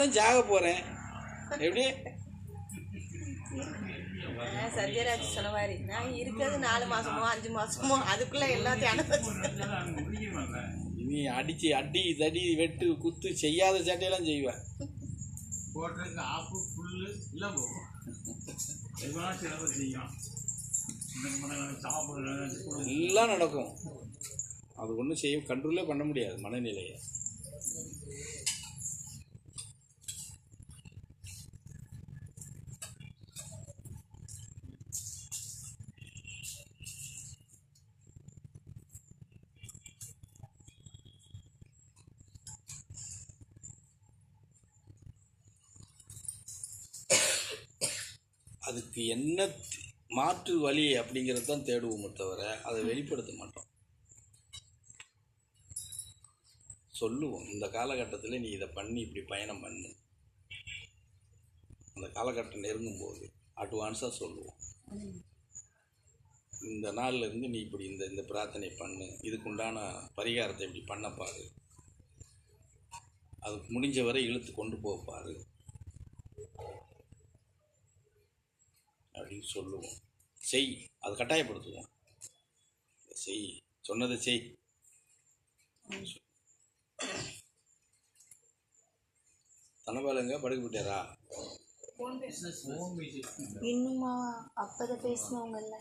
தான் ஜாக போகிறேன் எப்படி? சத்யராஜ் சொன்ன மாதிரி நான் இருக்கிறது நாலு மாசமோ அஞ்சு மாசமோ அதுக்குள்ள எல்லாத்தையும் அனுபவிச்சு. நீ அடிச்சு அடி தடி வெட்டு குத்து செய்யாத சட்டையெல்லாம் செய்வேன். போட்டிருக்கு ஆப்பு புல்லு எல்லாம் போகும் எவ்வளோ சிலவு செய்யும் இந்த மாதிரி சாப்பிட்ற எல்லாம் நடக்கும். அது ஒன்றும் செய்ய கண்ட்ரோலே பண்ண முடியாது மனநிலையை. அதுக்கு என்ன மாற்று வழி அப்படிங்கிறது தான் தேடுவோமே தவிர அதை வெளிப்படுத்த மாட்டோம். சொல்லுவோம். இந்த காலகட்டத்தில் நீ இதை பண்ணி இப்படி பயணம் பண்ணு. அந்த காலகட்டம் நெருங்கும் போது அட்வான்ஸாக சொல்லுவோம். இந்த நாளில் இருந்து நீ இப்படி இந்த இந்த பிரார்த்தனை பண்ணு. இதுக்குண்டான பரிகாரத்தை இப்படி பண்ண பாரு. அதுக்கு முடிஞ்ச வரை இழுத்து கொண்டு போக பாரு. அப்படின்னு சொல்லுவோம். செய் அது கட்டாயப்படுத்துவோம். செய் சொன்னதை செய். தனபாலங்க படுக்க போட்டாரா இன்னுமா பேசி இன்னுமா அப்பதை பேசினவங்கல்ல?